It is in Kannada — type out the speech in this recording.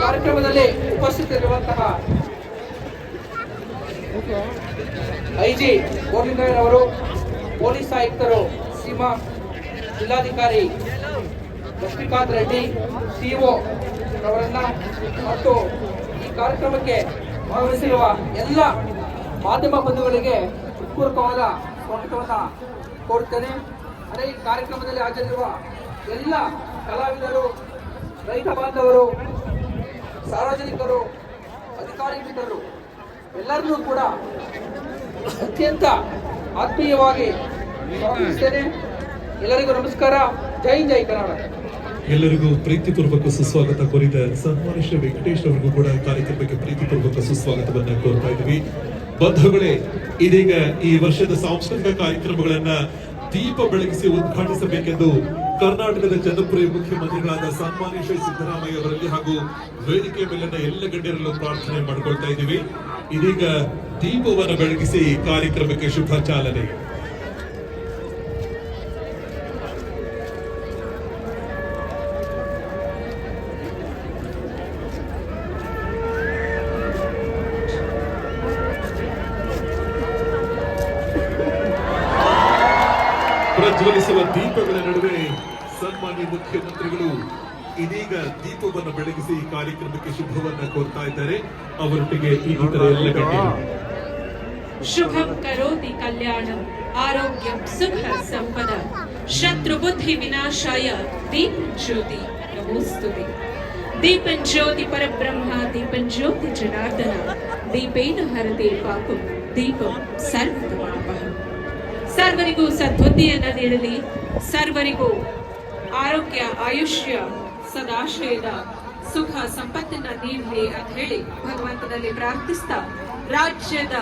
ಕಾರ್ಯಕ್ರಮದಲ್ಲಿ ಉಪಸ್ಥಿತರಿರುವಂತಹ ಐಜಿ ಅವರು ಪೊಲೀಸ್ ಆಯುಕ್ತರು ಸೀಮಾ ಜಿಲ್ಲಾಧಿಕಾರಿ ಲಕ್ಷ್ಮೀಕಾಂತ್ ರೆಡ್ಡಿ ಸಿಒ ಅವರನ್ನ ಮತ್ತು ಈ ಕಾರ್ಯಕ್ರಮಕ್ಕೆ ಭಾಗವಹಿಸಿರುವ ಎಲ್ಲ ಮಾಧ್ಯಮ ಬಂಧುಗಳಿಗೆ ಪೂರ್ವಕವಾದ ಸ್ವಾಗತವನ್ನು ಕೋರುತ್ತೇನೆ. ಅದೇ ಈ ಕಾರ್ಯಕ್ರಮದಲ್ಲಿ ಹಾಜರಿರುವ ಎಲ್ಲ ಕಲಾವಿದರು, ರೈತ ಬಾಂಧವರು, ಸಾರ್ವಜನಿಕರು ಅಧಿಕಾರಿ ಮಿತ್ರರು ಎಲ್ಲರನ್ನೂ ಕೂಡ ಅತ್ಯಂತ ಆತ್ಮೀಯವಾಗಿ ಸ್ವಾಗತಿಸುತ್ತೇನೆ ಎಲ್ಲರಿಗೂ ನಮಸ್ಕಾರ. ಜೈ ಜೈ ಕರ್ನಾಟಕ ಎಲ್ಲರಿಗೂ ಪ್ರೀತಿಪೂರ್ವಕ ಸುಸ್ವಾಗತ ಕೋರಿದ. ಸನ್ಮಾನಿಷ್ಯ ವೆಂಕಟೇಶ್ ಅವರಿಗೂ ಕೂಡ ಕಾರ್ಯಕ್ರಮಕ್ಕೆ ಪ್ರೀತಿಪೂರ್ವಕ ಸುಸ್ವಾಗತವನ್ನ ಕೋರ್ತಾ ಇದ್ವಿ ಬಂಧುಗಳೇ, ಇದೀಗ ಈ ವರ್ಷದ ಸಾಂಸ್ಕೃತಿಕ ಕಾರ್ಯಕ್ರಮಗಳನ್ನ ದೀಪ ಬೆಳಗಿಸಿ ಉದ್ಘಾಟಿಸಬೇಕೆಂದು ಕರ್ನಾಟಕದ ಜನಪ್ರಿಯ ಮುಖ್ಯಮಂತ್ರಿಗಳಾದ ಸನ್ಮಾನ್ಯ ಶ್ರೀ ಸಿದ್ದರಾಮಯ್ಯ ಅವರಲ್ಲಿ ಹಾಗೂ ವೇದಿಕೆ ಮೇಲಿನ ಎಲ್ಲ ಗಣ್ಯರಲ್ಲೂ ಪ್ರಾರ್ಥನೆ ಮಾಡಿಕೊಳ್ತಾ ಇದ್ದೀವಿ. ಇದೀಗ ದೀಪವನ್ನು ಬೆಳಗಿಸಿ ಕಾರ್ಯಕ್ರಮಕ್ಕೆ ಶುಭ ಚಾಲನೆ. ಪ್ರಜ್ವಲಿಸುವ ದೀಪಗಳ ನಡುವೆ ಸನ್ಮಾನ್ಯ ಮುಖ್ಯಮಂತ್ರಿಗಳು ಇದೀಗ ದೀಪವನ್ನು ಬೆಳಗಿಸಿ ಕಾರ್ಯಕ್ರಮಕ್ಕೆ ಶುಭವನ್ನ ಕೋರ್ತಾ ಇದ್ದಾರೆ. ಅವರೊಟ್ಟಿಗೆ ಇನ್ನಿತರ ಎಲ್ಲ ಶುಭಂ ಕರೋತಿ ಕಲ್ಯಾಣಂ ಆರೋಗ್ಯಂ ಸುಖ ಸಂಪದ ಶತ್ರು ಬುದ್ಧಿ ವಿನಾಶಾಯ ದೀಪ ಜ್ಯೋತಿ ನಮೋಸ್ತುತಿ. ದೀಪಂ ಜ್ಯೋತಿ ಪರಬ್ರಹ್ಮ ದೀಪಂ ಜ್ಯೋತಿ ಜನಾರ್ದನ ದೀಪೇನ ಹರತೆ ಪಾಪಂ ದೀಪಂ ಸರ್ವತಮಾಪಹ ಸರ್ವರಿಗೂ ಸದ್ಬುದ್ಧಿಯನ್ನ ನೀಡಲಿ ಸರ್ವರಿಗೂ ಆರೋಗ್ಯ, ಆಯುಷ್ಯ, ಸದಾಶಯದ ಸುಖ, ಸಂಪತ್ತನ್ನ ನೀಡಲಿ ಅಂತ ಹೇಳಿ ಭಗವಂತನಲ್ಲಿ ಪ್ರಾರ್ಥಿಸ್ತಾ, ರಾಜ್ಯದ